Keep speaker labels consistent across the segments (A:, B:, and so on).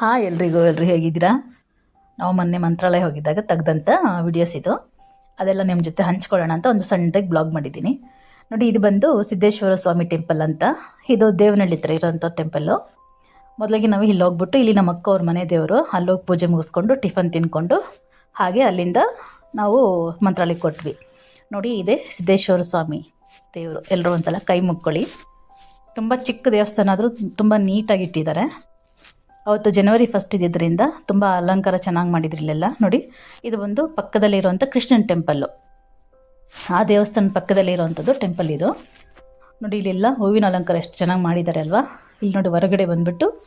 A: Hi ಎಲ್ರಿಗೂ ಎಲ್ಲರೂ ಹೇಗಿದ್ದೀರಾ? ನಾವು ಮೊನ್ನೆ ಮಂತ್ರಾಲಯ ಹೋಗಿದ್ದಾಗ ತೆಗ್ದಂಥ ವಿಡಿಯೋಸ್ ಇದು. ಅದೆಲ್ಲ ನಿಮ್ಮ ಜೊತೆ ಹಂಚ್ಕೊಳ್ಳೋಣ ಅಂತ ಒಂದು ಸಣ್ಣದಾಗಿ ಬ್ಲಾಗ್ ಮಾಡಿದ್ದೀನಿ. ನೋಡಿ, ಇದು ಬಂದು ಸಿದ್ದೇಶ್ವರ ಸ್ವಾಮಿ ಟೆಂಪಲ್ ಅಂತ. ಇದು ದೇವನಹಳ್ಳಿ ಹತ್ರ ಇರೋಂಥ ಟೆಂಪಲ್ಲು ಮೊದಲಿಗೆ ನಾವು ಇಲ್ಲಿ ಹೋಗ್ಬಿಟ್ಟು ಇಲ್ಲಿ ನಮ್ಮ ಅಕ್ಕ ಅವ್ರ ಮನೆ ದೇವರು ಅಲ್ಲೋಗಿ ಪೂಜೆ ಮುಗಿಸ್ಕೊಂಡು ಟಿಫನ್ ತಿನ್ಕೊಂಡು ಹಾಗೆ ಅಲ್ಲಿಂದ ನಾವು ಮಂತ್ರಾಲಯಕ್ಕೆ ಕೊಟ್ವಿ ನೋಡಿ, ಇದೆ ಸಿದ್ದೇಶ್ವರ ಸ್ವಾಮಿ ದೇವರು. ಎಲ್ಲರೂ ಒಂದ್ಸಲ ಕೈ ಮುಕ್ಕೊಳ್ಳಿ. ತುಂಬ ಚಿಕ್ಕ ದೇವಸ್ಥಾನ ಆದರೂ ತುಂಬ ನೀಟಾಗಿ ಇಟ್ಟಿದ್ದಾರೆ. ಅವತ್ತು ಜನವರಿ ಫಸ್ಟ್ ಇದ್ದಿದ್ದರಿಂದ ತುಂಬ ಅಲಂಕಾರ ಚೆನ್ನಾಗಿ ಮಾಡಿದ್ರು ಇಲ್ಲೆಲ್ಲ. ನೋಡಿ, ಇದು ಒಂದು ಪಕ್ಕದಲ್ಲಿರುವಂಥ ಕೃಷ್ಣನ್ ಟೆಂಪಲ್ಲು ಆ ದೇವಸ್ಥಾನ ಪಕ್ಕದಲ್ಲಿ ಇರುವಂಥದ್ದು ಟೆಂಪಲ್ ಇದು. ನೋಡಿ, ಇಲ್ಲೆಲ್ಲ ಹೂವಿನ ಅಲಂಕಾರ ಎಷ್ಟು ಚೆನ್ನಾಗಿ ಮಾಡಿದ್ದಾರೆ ಅಲ್ವಾ? ಇಲ್ಲಿ ನೋಡಿ, ಹೊರಗಡೆ ಬಂದುಬಿಟ್ಟು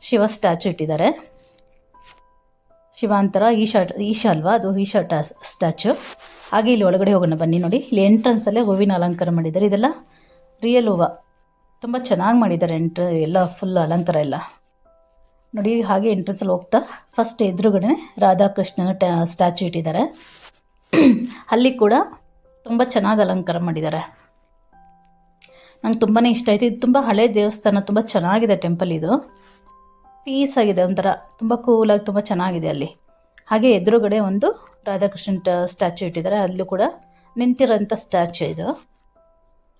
A: ಶಿವ ಸ್ಟ್ಯಾಚು ಇಟ್ಟಿದ್ದಾರೆ. ಶಿವ ಅಂತರ ಈಶಾ ಈಶಾ ಅಲ್ವಾ? ಅದು ಈಶಾ ಟಾ ಸ್ಟ್ಯಾಚು ಹಾಗೆ ಇಲ್ಲಿ ಒಳಗಡೆ ಹೋಗೋಣ ಬನ್ನಿ ನೋಡಿ. ಇಲ್ಲಿ ಎಂಟ್ರೆನ್ಸಲ್ಲೇ ಹೂವಿನ ಅಲಂಕಾರ ಮಾಡಿದ್ದಾರೆ. ಇದೆಲ್ಲ ರಿಯಲ್ ಹೂವು. ತುಂಬ ಚೆನ್ನಾಗಿ ಮಾಡಿದ್ದಾರೆ. ಎಂಟ್ರ ಎಲ್ಲ ಫುಲ್ ಅಲಂಕಾರ ಎಲ್ಲ. ನೋಡಿ, ಹಾಗೆ ಎಂಟ್ರೆನ್ಸ್ ಅಲ್ಲಿ ಹೋಗ್ತಾ ಫಸ್ಟ್ ಎದುರುಗಡೆ ರಾಧಾಕೃಷ್ಣನ ಟ್ಯಾ ಸ್ಟ್ಯಾಚು ಇಟ್ಟಿದ್ದಾರೆ. ಅಲ್ಲಿ ಕೂಡ ತುಂಬ ಚೆನ್ನಾಗಿ ಅಲಂಕಾರ ಮಾಡಿದ್ದಾರೆ. ನಂಗೆ ತುಂಬಾ ಇಷ್ಟ ಆಯಿತು. ಇದು ತುಂಬ ಹಳೆ ದೇವಸ್ಥಾನ, ತುಂಬ ಚೆನ್ನಾಗಿದೆ ಟೆಂಪಲ್ ಇದು. ಪೀಸ್ ಆಗಿದೆ ಒಂಥರ, ತುಂಬ ಕೂಲಾಗಿ ತುಂಬ ಚೆನ್ನಾಗಿದೆ ಅಲ್ಲಿ. ಹಾಗೆ ಎದುರುಗಡೆ ಒಂದು ರಾಧಾಕೃಷ್ಣ ಸ್ಟ್ಯಾಚು ಇಟ್ಟಿದ್ದಾರೆ. ಅಲ್ಲೂ ಕೂಡ ನಿಂತಿರೋಂಥ ಸ್ಟ್ಯಾಚು ಇದು.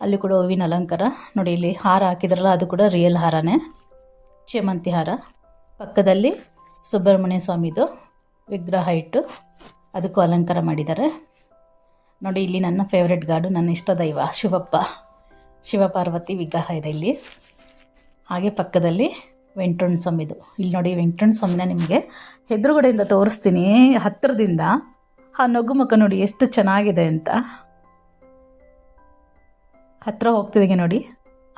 A: ಅಲ್ಲಿ ಕೂಡ ಹೂವಿನ ಅಲಂಕಾರ. ನೋಡಿ, ಇಲ್ಲಿ ಹಾರ ಹಾಕಿದ್ರಲ್ಲ, ಅದು ಕೂಡ ರಿಯಲ್ ಹಾರನೇ. ಚೇಮಂತಿ ಹಾರ. ಪಕ್ಕದಲ್ಲಿ ಸುಬ್ರಹ್ಮಣ್ಯ ಸ್ವಾಮಿದು ವಿಗ್ರಹ ಇಟ್ಟು ಅದಕ್ಕೂ ಅಲಂಕಾರ ಮಾಡಿದ್ದಾರೆ. ನೋಡಿ, ಇಲ್ಲಿ ನನ್ನ ಫೇವ್ರೆಟ್ ಗಾಡು, ನನ್ನ ಇಷ್ಟ ದೈವ, ಶಿವಪ್ಪ. ಶಿವಪಾರ್ವತಿ ವಿಗ್ರಹ ಇದೆ ಇಲ್ಲಿ. ಹಾಗೆ ಪಕ್ಕದಲ್ಲಿ ವೆಂಕಟಣ್ಣ ಸ್ವಾಮಿದು. ಇಲ್ಲಿ ನೋಡಿ ವೆಂಕಟಣ್ಣ ಸ್ವಾಮಿನ ನಿಮಗೆ ಎದುರುಗಡೆಯಿಂದ ತೋರಿಸ್ತೀನಿ. ಹತ್ತಿರದಿಂದ ಆ ನಗು ಮುಖ ನೋಡಿ ಎಷ್ಟು ಚೆನ್ನಾಗಿದೆ ಅಂತ. ಹತ್ತಿರ ಹೋಗ್ತಿದ್ದೀಗೆ ನೋಡಿ.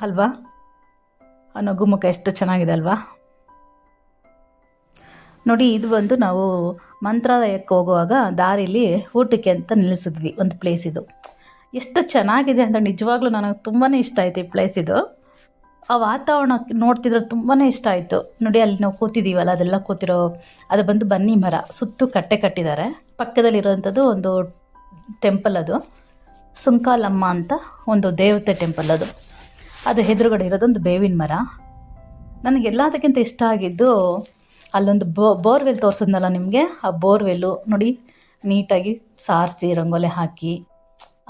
A: ಅಲ್ವಾ? ಆ ನಗು ಮುಖ ಎಷ್ಟು ಚೆನ್ನಾಗಿದೆ ಅಲ್ವಾ? ನೋಡಿ, ಇದು ಬಂದು ನಾವು ಮಂತ್ರಾಲಯಕ್ಕೆ ಹೋಗುವಾಗ ದಾರಿಲಿ ಊಟಕ್ಕೆ ಅಂತ ನಿಲ್ಲಿಸಿದ್ವಿ, ಒಂದು ಪ್ಲೇಸ್ ಇದು. ಎಷ್ಟು ಚೆನ್ನಾಗಿದೆ ಅಂತ ನಿಜವಾಗ್ಲೂ ನನಗೆ ತುಂಬಾ ಇಷ್ಟ ಆಯಿತು ಈ ಪ್ಲೇಸ್ ಇದು. ಆ ವಾತಾವರಣ ನೋಡ್ತಿದ್ರೆ ತುಂಬಾ ಇಷ್ಟ ಆಯಿತು. ನೋಡಿ, ಅಲ್ಲಿ ನಾವು ಕೂತಿದ್ದೀವಲ್ಲ ಅದೆಲ್ಲ ಕೂತಿರೋ, ಅದು ಬಂದು ಬನ್ನಿ ಮರ, ಸುತ್ತು ಕಟ್ಟೆ ಕಟ್ಟಿದ್ದಾರೆ. ಪಕ್ಕದಲ್ಲಿರುವಂಥದ್ದು ಒಂದು ಟೆಂಪಲ್ ಅದು. ಸುಂಕಾಲಮ್ಮ ಅಂತ ಒಂದು ದೇವತೆ ಟೆಂಪಲ್ ಅದು. ಅದು ಎದುರುಗಡೆ ಇರೋದೊಂದು ಬೇವಿನ ಮರ. ನನಗೆಲ್ಲದಕ್ಕಿಂತ ಇಷ್ಟ ಆಗಿದ್ದು ಅಲ್ಲೊಂದು ಬೋರ್ವೆಲ್ ತೋರಿಸಿದ್ನಲ್ಲ ನಿಮಗೆ? ಆ ಬೋರ್ವೆಲ್ಲು ನೋಡಿ, ನೀಟಾಗಿ ಸಾರಿಸಿ, ರಂಗೋಲೆ ಹಾಕಿ.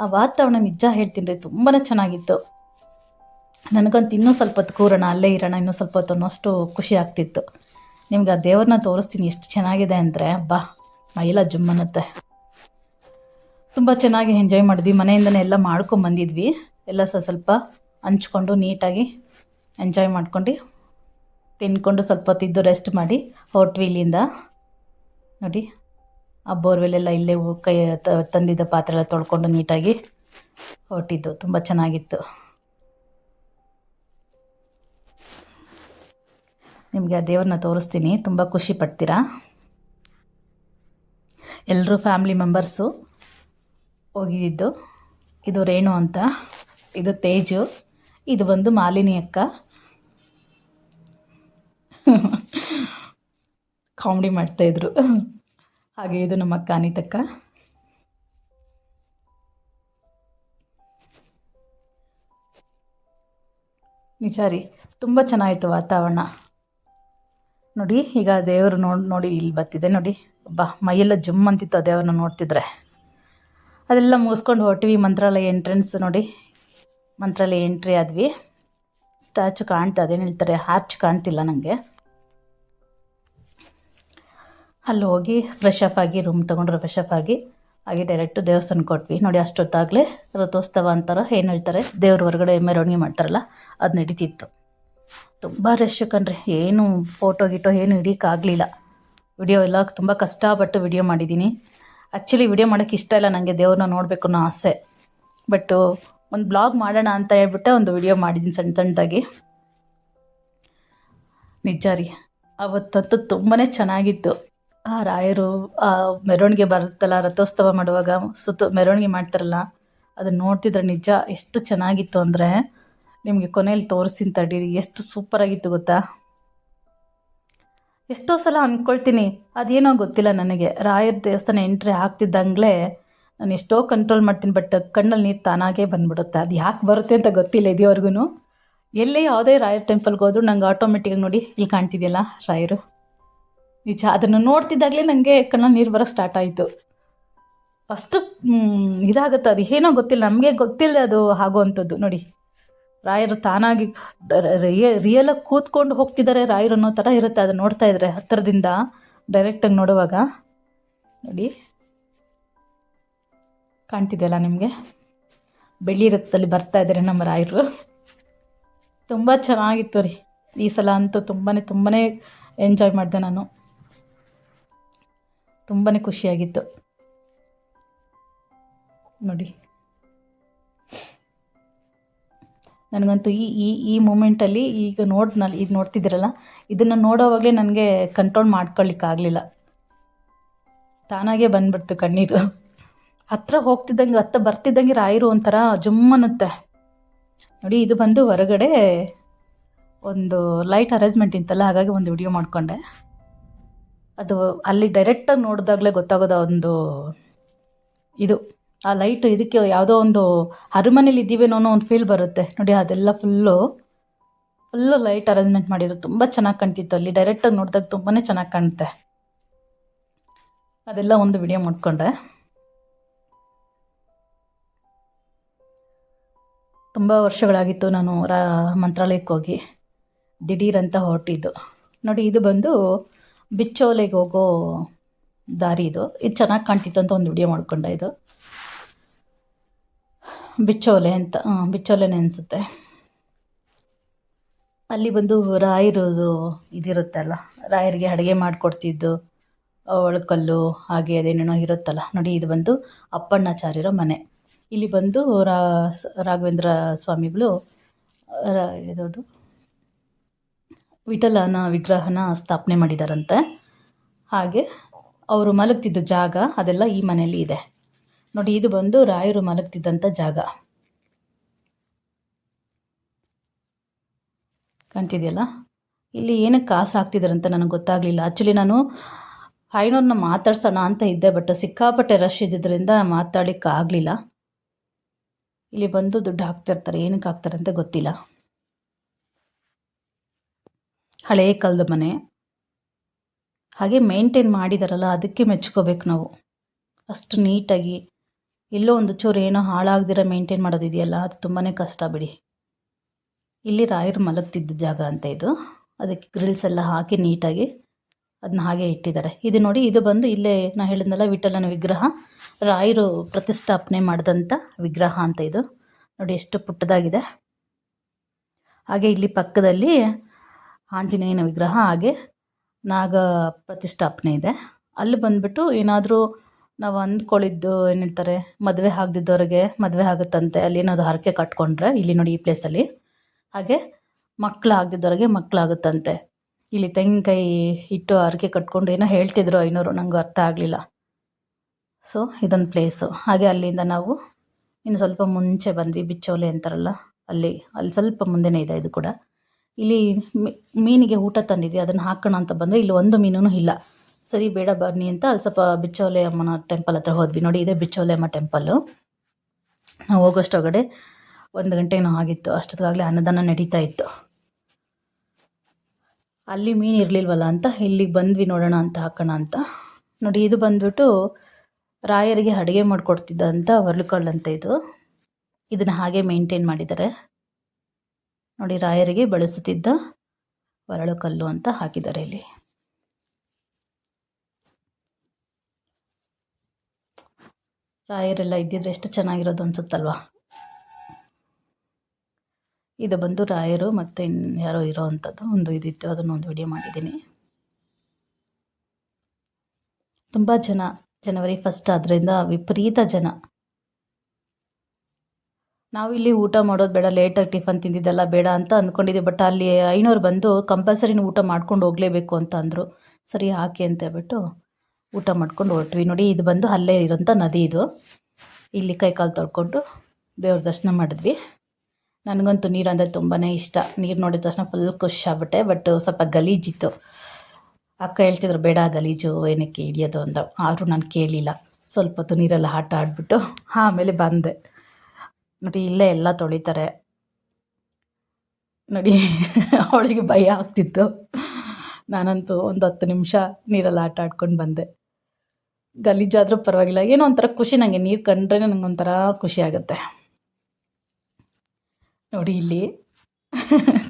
A: ಆ ವಾತಾವರಣ ನಿಜ ಹೇಳ್ತೀನಿ ರೀ ತುಂಬಾ ಚೆನ್ನಾಗಿತ್ತು. ನನಗಂತೂ ಇನ್ನೂ ಸ್ವಲ್ಪ ಹೊತ್ತು ಕೂರೋಣ, ಅಲ್ಲೇ ಇರೋಣ, ಇನ್ನೂ ಸ್ವಲ್ಪ ಹೊತ್ತು ಅನ್ನೋಷ್ಟು ಖುಷಿ ಆಗ್ತಿತ್ತು. ನಿಮ್ಗೆ ಆ ದೇವ್ರನ್ನ ತೋರಿಸ್ತೀನಿ, ಎಷ್ಟು ಚೆನ್ನಾಗಿದೆ ಅಂದರೆ. ಬಾ, ಮೈಲ ಜುಮ್ ಅನ್ನತ್ತೆ ತುಂಬ ಚೆನ್ನಾಗಿ ಎಂಜಾಯ್ ಮಾಡಿದ್ವಿ, ಮನೆಯಿಂದನೇ ಎಲ್ಲ ಮಾಡ್ಕೊಂಬಂದಿದ್ವಿ. ಎಲ್ಲ ಸ, ಸ್ವಲ್ಪ ಹಂಚ್ಕೊಂಡು ನೀಟಾಗಿ ಎಂಜಾಯ್ ಮಾಡ್ಕೊಂಡು ತಿನ್ಕೊಂಡು ಸ್ವಲ್ಪ ಹೊತ್ತಿದ್ದು ರೆಸ್ಟ್ ಮಾಡಿ ಹೊರಟ್ವಿ ಇಲ್ಲಿಂದ ನೋಡಿ, ಆ ಬೋರ್ವೆಲ್ಲೆಲ್ಲ ಇಲ್ಲೇ ಕೈ ತಂದಿದ್ದ ಪಾತ್ರೆ ಎಲ್ಲ ತೊಳ್ಕೊಂಡು ನೀಟಾಗಿ ಹೊರಟಿದ್ದು. ತುಂಬ ಚೆನ್ನಾಗಿತ್ತು. ನಿಮಗೆ ಆ ದೇವ್ರನ್ನ ತೋರಿಸ್ತೀನಿ. ತುಂಬ ಖುಷಿ ಪಡ್ತೀರಾ? ಎಲ್ಲರೂ ಫ್ಯಾಮಿಲಿ ಮೆಂಬರ್ಸು ಹೋಗಿದ್ದು. ಇದು ರೇಣು ಅಂತ. ಇದು ತೇಜು. ಇದು ಬಂದು ಮಾಲಿನಿ ಅಕ್ಕ. ಕಾಮಿಡಿ ಮಾಡ್ತಾಯಿದ್ರು ಹಾಗೆ ಇದು ನಮ್ಮ ಅಕ್ಕ ಅನಿತಕ್ಕ ನಿಜಾರಿ ತುಂಬ ಚೆನ್ನಾಗಿತ್ತು ವಾತಾವರಣ. ನೋಡಿ, ಈಗ ದೇವರು ನೋಡಿ ನೋಡಿ ಇಲ್ಲಿ ಬರ್ತಿದೆ. ನೋಡಿ, ಬಾ, ಮೈಯೆಲ್ಲ ಜುಮ್ ಅಂತಿತ್ತು ಆ ದೇವ್ರನ್ನ ನೋಡ್ತಿದ್ರೆ. ಅದೆಲ್ಲ ಮುಗಿಸ್ಕೊಂಡು ಹೊರಟಿವಿ. ಮಂತ್ರಾಲಯ ಎಂಟ್ರೆನ್ಸ್ ನೋಡಿ. ಮಂತ್ರಾಲಯ ಎಂಟ್ರಿ ಆದ್ವಿ. ಸ್ಟ್ಯಾಚು ಕಾಣ್ತಾ ಅದೇನು ಹೇಳ್ತಾರೆ? ಆರ್ಚ್ ಕಾಣ್ತಿಲ್ಲ ನನಗೆ ಅಲ್ಲಿ ಹೋಗಿ ಫ್ರೆಶ್ ಅಪ್ ಆಗಿ ರೂಮ್ ತೊಗೊಂಡು ಫ್ರೆಶ್ ಅಪ್ ಆಗಿ, ಹಾಗೆ ಡೈರೆಕ್ಟು ದೇವಸ್ಥಾನ ಕೊಟ್ವಿ ನೋಡಿ ಅಷ್ಟೊತ್ತಾಗಲೇ ರಥೋತ್ಸವ ಅಂತಾರೋ, ಏನು ಹೇಳ್ತಾರೆ? ದೇವ್ರ ಹೊರಗಡೆ ಮೆರವಣಿಗೆ ಮಾಡ್ತಾರಲ್ಲ, ಅದು ನಡೀತಿತ್ತು. ತುಂಬ ರಶ್ ಕಣ್ರಿ. ಏನು ಫೋಟೋ ಗಿಟೋ ಏನು ಹಿಡಿಯೋಕ್ಕಾಗಲಿಲ್ಲ ವಿಡಿಯೋ ಎಲ್ಲ ತುಂಬ ಕಷ್ಟಪಟ್ಟು ವಿಡಿಯೋ ಮಾಡಿದ್ದೀನಿ ಆ್ಯಕ್ಚುಲಿ ವಿಡಿಯೋ ಮಾಡೋಕ್ಕೆ ಇಷ್ಟ ಇಲ್ಲ ನನಗೆ ದೇವ್ರನ್ನ ನೋಡಬೇಕು ಅನ್ನೋ ಆಸೆ. ಬಟ್ಟು ಒಂದು ಬ್ಲಾಗ್ ಮಾಡೋಣ ಅಂತ ಹೇಳ್ಬಿಟ್ಟೆ ಒಂದು ವಿಡಿಯೋ ಮಾಡಿದ್ದೀನಿ ಸಣ್ಣ ಸಣ್ಣದಾಗಿ ನಿಜ ರೀ. ಅವತ್ತಂತೂ ತುಂಬಾ ಚೆನ್ನಾಗಿತ್ತು. ಆ ರಾಯರು ಆ ಮೆರವಣಿಗೆ ಬರುತ್ತಲ್ಲ, ರಥೋತ್ಸವ ಮಾಡುವಾಗ ಸುತ್ತ ಮೆರವಣಿಗೆ ಮಾಡ್ತಾರಲ್ಲ, ಅದನ್ನ ನೋಡ್ತಿದ್ರೆ ನಿಜ ಎಷ್ಟು ಚೆನ್ನಾಗಿತ್ತು ಅಂದರೆ ನಿಮಗೆ ಕೊನೆಯಲ್ಲಿ ತೋರಿಸ್ತೀನಿ ತಡೀರಿ ಎಷ್ಟು ಸೂಪರಾಗಿತ್ತು ಗೊತ್ತಾ? ಎಷ್ಟೋ ಸಲ ಅಂದ್ಕೊಳ್ತೀನಿ ಅದೇನೋ ಗೊತ್ತಿಲ್ಲ ನನಗೆ. ರಾಯರ ದೇವಸ್ಥಾನ ಎಂಟ್ರಿ ಆಗ್ತಿದ್ದಂಗಲೇ ನಾನು ಎಷ್ಟೋ ಕಂಟ್ರೋಲ್ ಮಾಡ್ತೀನಿ ಬಟ್ ಕಣ್ಣಲ್ಲಿ ನೀರು ತಾನಾಗೇ ಬಂದ್ಬಿಡುತ್ತೆ. ಅದು ಯಾಕೆ ಬರುತ್ತೆ ಅಂತ ಗೊತ್ತಿಲ್ಲ ಇದುವರೆಗೂ ಎಲ್ಲೇ ಯಾವುದೇ ರಾಯರ್ ಟೆಂಪಲ್ಗೆ ಹೋದ್ರು ನಂಗೆ ಆಟೋಮೆಟಿಕಾಗಿ ನೋಡಿ ಇಲ್ಲಿ ಕಾಣ್ತಿದೆಯಲ್ಲ ರಾಯರು. ನಿಜ. ಅದನ್ನು ನೋಡ್ತಿದ್ದಾಗಲೇ ನನಗೆ ಕಣ್ಣಲ್ಲಿ ನೀರು ಬರೋಕ್ಕೆ ಸ್ಟಾರ್ಟ್ ಆಯಿತು. ಅಷ್ಟು ಇದಾಗುತ್ತೆ ಅದು. ಏನೋ ಗೊತ್ತಿಲ್ಲ. ನಮಗೆ ಗೊತ್ತಿಲ್ಲ ಅದು ಆಗೋವಂಥದ್ದು. ನೋಡಿ, ರಾಯರು ತಾನಾಗಿ ರಿಯಲಾಗಿ ಕೂತ್ಕೊಂಡು ಹೋಗ್ತಿದ್ದಾರೆ ರಾಯರು ಅನ್ನೋ ಥರ ಇರುತ್ತೆ. ಅದು ನೋಡ್ತಾ ಇದ್ರೆ ಹತ್ತಿರದಿಂದ ಡೈರೆಕ್ಟಾಗಿ ನೋಡುವಾಗ. ನೋಡಿ. ಕಾಣ್ತಿದೆಯಲ್ಲ ನಿಮಗೆ? ಬೆಳ್ಳಿ ರಥದಲ್ಲಿ ಬರ್ತಾ ಇದ್ದಾರೆ ನಮ್ಮ ರಾಯರು. ತುಂಬ ಚೆನ್ನಾಗಿತ್ತು ರೀ. ಈ ಸಲ ಅಂತೂ ತುಂಬಾ ತುಂಬಾ ಎಂಜಾಯ್ ಮಾಡಿದೆ ನಾನು. ತುಂಬಾ ಖುಷಿಯಾಗಿತ್ತು. ನೋಡಿ. ನನಗಂತೂ ಈ ಈ ಈ ಮೂಮೆಂಟಲ್ಲಿ ಈಗ ನೋಡ್ನಲ್ಲ ಈಗ ನೋಡ್ತಿದ್ದೀರಲ್ಲ, ಇದನ್ನು ನೋಡೋವಾಗಲೇ ನನಗೆ ಕಂಟ್ರೋಲ್ ಮಾಡ್ಕೊಳ್ಳಿಕ್ಕಾಗಲಿಲ್ಲ ತಾನಾಗೇ ಬಂದ್ಬಿಡ್ತು ಕಣ್ಣೀರು. ಹತ್ತಿರ ಹೋಗ್ತಿದ್ದಂಗೆ, ಹತ್ತ ಬರ್ತಿದ್ದಂಗೆ ರಾಯರು ಒಂಥರ ಜುಮ್ಮನ್ನುತ್ತೆ ನೋಡಿ, ಇದು ಬಂದು ಹೊರಗಡೆ ಒಂದು ಲೈಟ್ ಅರೇಂಜ್ಮೆಂಟ್ ಇಂತಲ್ಲ ಹಾಗಾಗಿ ಒಂದು ವಿಡಿಯೋ ಮಾಡಿಕೊಂಡೆ. ಅದು ಅಲ್ಲಿ ಡೈರೆಕ್ಟಾಗಿ ನೋಡಿದಾಗಲೇ ಗೊತ್ತಾಗೋದು ಒಂದು ಇದು. ಆ ಲೈಟ್ ಇದಕ್ಕೆ ಯಾವುದೋ ಒಂದು ಅರಮನೇಲಿ ಇದ್ದೀವೇನೋ ಅನ್ನೋ ಒಂದು ಫೀಲ್ ಬರುತ್ತೆ. ನೋಡಿ, ಅದೆಲ್ಲ ಫುಲ್ಲು ಫುಲ್ಲು ಲೈಟ್ ಅರೇಂಜ್ಮೆಂಟ್ ಮಾಡಿದ್ರು. ತುಂಬ ಚೆನ್ನಾಗಿ ಕಾಣ್ತಿತ್ತು ಅಲ್ಲಿ. ಡೈರೆಕ್ಟಾಗಿ ನೋಡಿದಾಗ ತುಂಬಾ ಚೆನ್ನಾಗಿ ಕಾಣುತ್ತೆ ಅದೆಲ್ಲ ಒಂದು ವಿಡಿಯೋ ಮಾಡಿಕೊಂಡೆ. ತುಂಬ ವರ್ಷಗಳಾಗಿತ್ತು ನಾನು ರಾ ಮಂತ್ರಾಲಯಕ್ಕೆ ಹೋಗಿ. ದಿಢೀರಂತ ಹೊರಟಿದ್ದು ನೋಡಿ, ಇದು ಬಂದು ಬಿಚ್ಚೋಲೆಗೆ ಹೋಗೋ ದಾರಿ ಇದು. ಇದು ಚೆನ್ನಾಗಿ ಕಾಣ್ತಿತ್ತು ಅಂತ ಒಂದು ವಿಡಿಯೋ ಮಾಡ್ಕೊಂಡೆ ಇದು. ಬಿಚ್ಚೋಲೆ ಅಂತ ಬಿಚ್ಚೋಲೆನೇ ಅನಿಸುತ್ತೆ. ಅಲ್ಲಿ ಬಂದು ರಾಯರದು ಇದಿರುತ್ತಲ್ಲ, ರಾಯರಿಗೆ ಅಡುಗೆ ಮಾಡಿಕೊಡ್ತಿದ್ದು ಒಳಕಲ್ಲು ಹಾಗೆ ಅದೇನೇನೋ ಇರುತ್ತಲ್ಲ, ನೋಡಿ ಇದು ಬಂದು ಅಪ್ಪಣ್ಣಾಚಾರ್ಯರ ಮನೆ. ಇಲ್ಲಿ ಬಂದು ರಾ, ರಾಘವೇಂದ್ರ ಸ್ವಾಮಿಗಳು ಯಾವುದು ವಿಠಲನ ವಿಗ್ರಹನ ಸ್ಥಾಪನೆ ಮಾಡಿದಾರಂತೆ. ಹಾಗೆ ಅವರು ಮಲಗ್ತಿದ್ದ ಜಾಗ ಅದೆಲ್ಲ ಈ ಮನೆಯಲ್ಲಿ ಇದೆ. ನೋಡಿ, ಇದು ಬಂದು ರಾಯರು ಮಲಗ್ತಿದ್ದಂಥ ಜಾಗ. ಕಾಣ್ತಿದೆಯಲ್ಲ? ಇಲ್ಲಿ ಏನಕ್ಕೆ ಕಾಸು ಹಾಕ್ತಿದ್ದಾರೆ ಅಂತ ನನಗೆ ಗೊತ್ತಾಗಲಿಲ್ಲ. ಆ್ಯಕ್ಚುಲಿ ನಾನು ಐನೂರನ್ನ ಮಾತಾಡ್ಸೋಣ ಅಂತ ಇದ್ದೆ, ಬಟ್ ಸಿಕ್ಕಾಪಟ್ಟೆ ರಶ್ ಇದ್ದಿದ್ದರಿಂದ ಮಾತಾಡಲಿಕ್ಕೆ ಆಗಲಿಲ್ಲ. ಇಲ್ಲಿ ಬಂದು ದುಡ್ಡು ಹಾಕ್ತಿರ್ತಾರೆ, ಏನಕ್ಕೆ ಹಾಕ್ತಾರೆ ಅಂತ ಗೊತ್ತಿಲ್ಲ. ಹಳೇ ಕಾಲದ ಮನೆ. ಹಾಗೆ ಮೇಂಟೈನ್ ಮಾಡಿದಾರಲ್ಲ, ಅದಕ್ಕೆ ಮೆಚ್ಕೋಬೇಕು ನಾವು. ಅಷ್ಟು ನೀಟಾಗಿ, ಎಲ್ಲೋ ಒಂದು ಚೂರು ಏನೋ ಹಾಳಾಗ್ದಿರ ಮೇಂಟೈನ್ ಮಾಡೋದಿದೆಯಲ್ಲ, ಅದು ತುಂಬಾ ಕಷ್ಟ ಬಿಡಿ. ಇಲ್ಲಿ ರಾಯರು ಮಲಗ್ತಿದ್ದ ಜಾಗ ಅಂತ ಇದು. ಅದಕ್ಕೆ ಗ್ರಿಲ್ಸ್ ಎಲ್ಲ ಹಾಕಿ ನೀಟಾಗಿ ಅದನ್ನ ಹಾಗೆ ಇಟ್ಟಿದ್ದಾರೆ. ಇದು ನೋಡಿ, ಇದು ಬಂದು ಇಲ್ಲೇ ನಾ ಹೇಳಿದ್ನಲ್ಲ, ವಿಠಲನ ವಿಗ್ರಹ. ರಾಯರು ಪ್ರತಿಷ್ಠಾಪನೆ ಮಾಡಿದಂಥ ವಿಗ್ರಹ ಅಂತ ಇದು. ನೋಡಿ, ಎಷ್ಟು ಪುಟ್ಟದಾಗಿದೆ. ಹಾಗೆ ಇಲ್ಲಿ ಪಕ್ಕದಲ್ಲಿ ಆಂಜನೇಯನ ವಿಗ್ರಹ, ಹಾಗೆ ನಾಗ ಪ್ರತಿಷ್ಠಾಪನೆ ಇದೆ. ಅಲ್ಲಿ ಬಂದ್ಬಿಟ್ಟು ಏನಾದರೂ ನಾವು ಅಂದ್ಕೊಳ್ಳಿದ್ದು ಏನಿರ್ತಾರೆ ಮದುವೆ ಆಗದಿದ್ದವ್ರಿಗೆ ಮದುವೆ ಆಗುತ್ತಂತೆ, ಅಲ್ಲಿ ಏನಾದರೂ ಹರಕೆ ಕಟ್ಕೊಂಡ್ರೆ, ಇಲ್ಲಿ ನೋಡಿ ಈ ಪ್ಲೇಸಲ್ಲಿ ಹಾಗೆ ಮಕ್ಕಳು ಆಗದಿದ್ದವ್ರಿಗೆ ಮಕ್ಕಳಾಗುತ್ತಂತೆ ಇಲ್ಲಿ ತೆಂಗಿನಕಾಯಿ ಇಟ್ಟು ಹರಕೆ ಕಟ್ಕೊಂಡು ಏನೋ ಹೇಳ್ತಿದ್ರು ಐನೂರು, ನಂಗೆ ಅರ್ಥ ಆಗಲಿಲ್ಲ. ಸೊ ಇದೊಂದು ಪ್ಲೇಸು ಹಾಗೆ ಅಲ್ಲಿಂದ ನಾವು ಇನ್ನು ಸ್ವಲ್ಪ ಮುಂಚೆ ಬಂದ್ವಿ, ಬಿಚ್ಚೋಲೆ ಅಂತಾರಲ್ಲ, ಅಲ್ಲಿ ಅಲ್ಲಿ ಸ್ವಲ್ಪ ಮುಂದೆನೇ ಇದೆ ಇದು ಕೂಡ. ಇಲ್ಲಿ ಮೀನಿಗೆ ಊಟ ತಂದಿದ್ವಿ ಅದನ್ನು ಹಾಕೋಣ ಅಂತ ಬಂದರೆ ಇಲ್ಲಿ ಒಂದು ಮೀನೂ ಇಲ್ಲ. ಸರಿ, ಬೇಡ ಬನ್ನಿ ಅಂತ ಅಲ್ಲಿ ಸ್ವಲ್ಪ ಬಿಚ್ಚೋಲೆ ಅಮ್ಮನ ಟೆಂಪಲ್ ಹತ್ರ ಹೋದ್ವಿ. ನೋಡಿ, ಇದೇ ಬಿಚ್ಚೋಲೆ ಅಮ್ಮ ಟೆಂಪಲ್ಲು. ನಾವು ಹೋಗೋಷ್ಟೊಳಗಡೆ ಒಂದು ಗಂಟೆಗೆ ಆಗಿತ್ತು. ಅಷ್ಟೊತ್ತಾಗಲೇ ಅನ್ನದಾನ ನಡೀತಾ ಇತ್ತು. ಅಲ್ಲಿ ಮೀನು ಇರಲಿಲ್ವಲ್ಲ ಅಂತ ಇಲ್ಲಿಗೆ ಬಂದ್ವಿ ನೋಡೋಣ ಅಂತ ಹಾಕೋಣ ಅಂತ. ನೋಡಿ, ಇದು ಬಂದ್ಬಿಟ್ಟು ರಾಯರಿಗೆ ಅಡುಗೆ ಮಾಡಿಕೊಡ್ತಿದ್ದಂಥ ಅಂತ ಇದು. ಇದನ್ನು ಹಾಗೆ ಮೇಂಟೈನ್ ಮಾಡಿದ್ದಾರೆ. ನೋಡಿ ರಾಯರಿಗೆ ಬಳಸುತ್ತಿದ್ದ ಒರಳು ಕಲ್ಲು ಅಂತ ಹಾಕಿದ್ದಾರೆ ಇಲ್ಲಿ. ರಾಯರೆಲ್ಲ ಇದ್ದಿದ್ರೆ ಎಷ್ಟು ಚೆನ್ನಾಗಿರೋದು ಅನ್ಸುತ್ತಲ್ವಾ? ಇದು ಬಂದು ರಾಯರು ಮತ್ತು ಯಾರೋ ಇರೋ ಅಂಥದ್ದು ಒಂದು ಇದಿತ್ತು, ಅದನ್ನು ಒಂದು ವಿಡಿಯೋ ಮಾಡಿದ್ದೀನಿ. ತುಂಬ ಜನ ಜನವರಿ ಫಸ್ಟ್ ಆದ್ದರಿಂದ ವಿಪರೀತ ಜನ ನಾವಿಲ್ಲಿ ಊಟ ಮಾಡೋದು ಬೇಡ ಲೇಟಾಗಿ ಟಿಫನ್ ತಿಂದಿದ್ದೆಲ್ಲ ಬೇಡ ಅಂತ ಅಂದ್ಕೊಂಡಿದ್ದೆ ಬಟ್ ಅಲ್ಲಿ ಐನೋರು ಬಂದು ಕಂಪಲ್ಸರಿನ ಊಟ ಮಾಡ್ಕೊಂಡು ಹೋಗಲೇಬೇಕು ಅಂತ ಅಂದರು. ಸರಿ, ಹಾಕಿ ಅಂತ ಹೇಳ್ಬಿಟ್ಟು ಊಟ ಮಾಡ್ಕೊಂಡು ಹೊರಟ್ವಿ. ನೋಡಿ, ಇದು ಬಂದು ಅಲ್ಲೇ ಇರೋಂಥ ನದಿ ಇದು. ಇಲ್ಲಿ ಕೈ ಕಾಲು ತೊಳ್ಕೊಂಡು ದೇವ್ರ ದರ್ಶನ ಮಾಡಿದ್ವಿ. ನನಗಂತೂ ನೀರು ಅಂದರೆ ತುಂಬಾ ಇಷ್ಟ. ನೀರು ನೋಡಿದ ತಕ್ಷಣ ಫುಲ್ ಖುಷಿ ಆಗ್ಬಿಟ್ಟೆ. ಬಟ್ ಸ್ವಲ್ಪ ಗಲೀಜಿತ್ತು. ಅಕ್ಕ ಹೇಳ್ತಿದ್ರು, ಬೇಡ ಗಲೀಜು, ಏನಕ್ಕೆ ಹಿಡಿಯೋದು? ಅಂತ. ಆದರೂ ನಾನು ಕೇಳಿಲ್ಲ. ಸ್ವಲ್ಪ ಹೊತ್ತು ನೀರೆಲ್ಲ ಆಟ ಆಡಿಬಿಟ್ಟು ಆಮೇಲೆ ಬಂದೆ. ನೋಡಿ, ಇಲ್ಲೇ ಎಲ್ಲ ತೊಳಿತಾರೆ. ನೋಡಿ, ಅವಳಿಗೆ ಭಯ ಆಗ್ತಿತ್ತು. ನಾನಂತೂ ಒಂದು ಹತ್ತು ನಿಮಿಷ ನೀರಲ್ಲಿ ಆಟ ಆಡ್ಕೊಂಡು ಬಂದೆ. ಗಲೀಜಾದರೂ ಪರವಾಗಿಲ್ಲ. ಏನೋ ಒಂಥರ ಖುಷಿ ನನಗೆ ನೀರು ಕಂಡ್ರೆ ನನಗೆ ಒಂಥರ ಖುಷಿ ಆಗುತ್ತೆ. ನೋಡಿ, ಇಲ್ಲಿ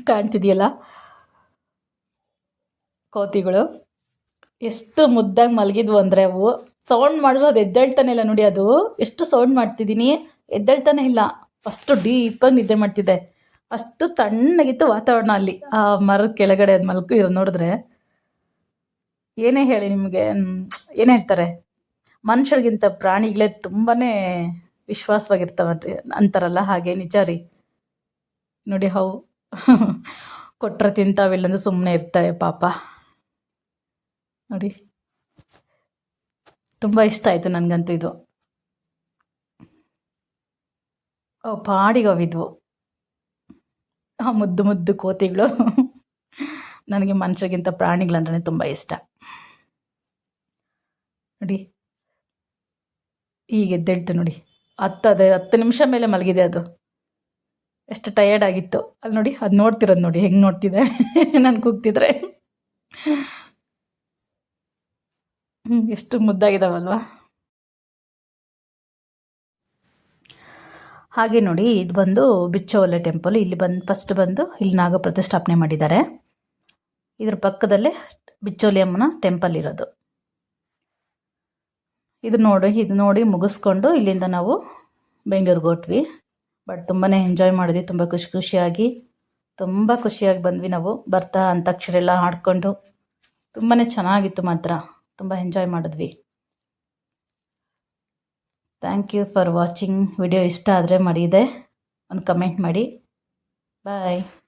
A: ಕಾಣ್ತಿದೆಯಲ್ಲ? ಕೋತಿಗಳು. ಎಷ್ಟು ಮುದ್ದಾಗಿ ಮಲಗಿದ್ವು ಅಂದರೆ ಅವು. ಸೌಂಡ್ ಮಾಡಿದ್ರು ಅದು ಎದ್ದೇಳ್ತಾನೆ ಇಲ್ಲ ನೋಡಿ ಅದು. ಎಷ್ಟು ಸೌಂಡ್ ಮಾಡ್ತಿದ್ದೀನಿ. ಎದ್ದೇಳ್ತಾನೆ ಇಲ್ಲ. ಅಷ್ಟು ಡೀಪಾಗಿ ನಿದ್ದೆ ಮಾಡ್ತಿದ್ದೆ. ಅಷ್ಟು ತಣ್ಣಗಿತ್ತು ವಾತಾವರಣ ಅಲ್ಲಿ. ಆ ಮರದ ಕೆಳಗಡೆ ಅದು ಮಲ್ಕು ಇರೋದು ನೋಡಿದ್ರೆ ಏನೇ ಹೇಳಿ ನಿಮಗೆ ಏನೇ ಹೇಳ್ತಾರೆ? ಮನುಷ್ಯರಿಗಿಂತ ಪ್ರಾಣಿಗಳೇ ತುಂಬಾ ವಿಶ್ವಾಸವಾಗಿರ್ತಾವ ಅಂತಾರಲ್ಲ, ಹಾಗೆ ನಿಜ ರೀ. ನೋಡಿ ಹೌ ಕೊಟ್ರೆ ತಿಂತಾವಿಲ್ಲಂದ್ರೆ ಸುಮ್ಮನೆ ಇರ್ತವೆ ಪಾಪ. ನೋಡಿ. ತುಂಬ ಇಷ್ಟ ಆಯಿತು ನನಗಂತೂ ಇದು. ಅವು ಪಾಡಿಗೆ ಅವಿದ್ವು ಆ, ಮುದ್ದು ಮುದ್ದು ಕೋತಿಗಳು. ನನಗೆ ಮನುಷ್ಯಗಿಂತ ಪ್ರಾಣಿಗಳಂದ್ರೆ ತುಂಬ ಇಷ್ಟ. ನೋಡಿ ಈಗ ಎದ್ದೇಳ್ತು ನೋಡಿ. ಹತ್ತು ಅದೇ, ಹತ್ತು ನಿಮಿಷ ಮೇಲೆ ಮಲಗಿದೆ ಅದು. ಎಷ್ಟು ಟಯರ್ಡ್ ಆಗಿತ್ತು. ಅಲ್ಲಿ ನೋಡಿ, ಅದು ನೋಡ್ತಿರೋದು ನೋಡಿ, ಹೆಂಗೆ ನೋಡ್ತಿದೆ. ನಾನು ಕೂಗ್ತಿದ್ರೆ. ಹ್ಞೂ ಎಷ್ಟು ಮುದ್ದಾಗಿದ್ದಾವಲ್ವ ಹಾಗೆ ನೋಡಿ, ಇದು ಬಂದು ಬಿಚ್ಚೋಲೆ ಟೆಂಪಲ್. ಇಲ್ಲಿ ಬಂದು ಫಸ್ಟ್ ಬಂದು ಇಲ್ಲಿ ನಾಗ ಪ್ರತಿಷ್ಠಾಪನೆ ಮಾಡಿದ್ದಾರೆ. ಇದ್ರ ಪಕ್ಕದಲ್ಲೇ ಬಿಚ್ಚೋಲಿ ಅಮ್ಮನ ಟೆಂಪಲ್ ಇರೋದು. ಇದು ನೋಡಿ ಇದು ನೋಡಿ ಮುಗಿಸ್ಕೊಂಡು ಇಲ್ಲಿಂದ ನಾವು ಬೆಂಗಳೂರಿಗೆ ಹೊಟ್ವಿ ಬಟ್ ತುಂಬಾ ಎಂಜಾಯ್ ಮಾಡಿದ್ವಿ, ತುಂಬ ಖುಷಿ ಖುಷಿಯಾಗಿ. ತುಂಬ ಖುಷಿಯಾಗಿ ಬಂದ್ವಿ ನಾವು, ಬರ್ತಾ ಅಂತಾಕ್ಷರಿ ಎಲ್ಲ ಆಡ್ಕೊಂಡು ತುಂಬಾ ಚೆನ್ನಾಗಿತ್ತು ಮಾತ್ರ. ತುಂಬ ಎಂಜಾಯ್ ಮಾಡಿದ್ವಿ. Thank you for watching video ಇಷ್ಟ ಆದರೆ ಮಾಡಿದೆ. ಒಂದು ಕಮೆಂಟ್ ಮಾಡಿ. ಬಾಯ್